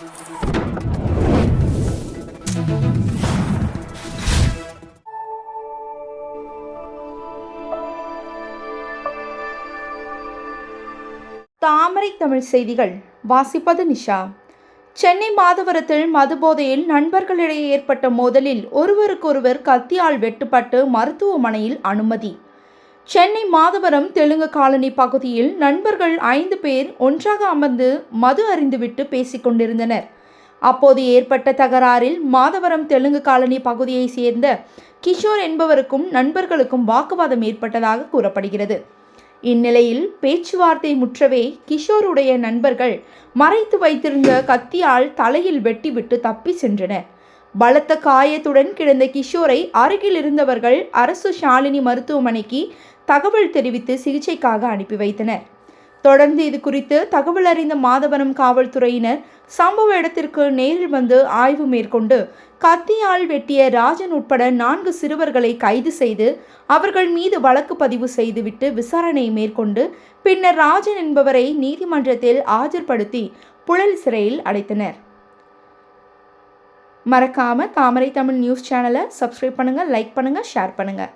தாமரை தமிழ் செய்திகள். வாசிப்பது நிஷா. சென்னை மாதவரத்தில் மதுபோதையில் நண்பர்களிடையே ஏற்பட்ட மோதலில் ஒருவருக்கொருவர் கத்தியால் வெட்டுப்பட்டு மருத்துவமனையில் அனுமதி. சென்னை மாதவரம் தெலுங்கு காலனி பகுதியில் நண்பர்கள் ஐந்து பேர் ஒன்றாக அமர்ந்து மது அறிந்துவிட்டு பேசிக்கொண்டிருந்தனர் அப்போது ஏற்பட்ட தகராறில் மாதவரம் தெலுங்கு காலனி பகுதியை சேர்ந்த கிஷோர் என்பவருக்கும் நண்பர்களுக்கும் வாக்குவாதம் ஏற்பட்டதாக கூறப்படுகிறது. இந்நிலையில் பேச்சுவார்த்தை முற்றவே கிஷோருடைய நண்பர்கள் மறைத்து வைத்திருந்த கத்தியால் தலையில் வெட்டிவிட்டு தப்பி சென்றனர். பலத்த காயத்துடன் கிடந்த கிஷோரை அருகில் இருந்தவர்கள் அரசு ஷாலினி மருத்துவமனைக்கு தகவல் தெரிவித்து சிகிச்சைக்காக அனுப்பி வைத்தனர். தொடர்ந்து இது குறித்து தகவல் அறிந்த மாதவரம் காவல்துறையினர் சம்பவ இடத்திற்கு நேரில் வந்து ஆய்வு மேற்கொண்டு கத்தியால் வெட்டிய ராஜன் உட்பட நான்கு சிறுவர்களை கைது செய்து அவர்கள் மீது வழக்கு பதிவு செய்துவிட்டு விசாரணை மேற்கொண்டு பின்னர் ராஜன் என்பவரை நீதிமன்றத்தில் ஆஜர்படுத்தி புழல் சிறையில் அடைத்தனர். மறக்காமல் தாமரை தமிழ் நியூஸ் சேனலை சப்ஸ்கிரைப் பண்ணுங்கள் லைக் பண்ணுங்கள் ஷேர் பண்ணுங்கள்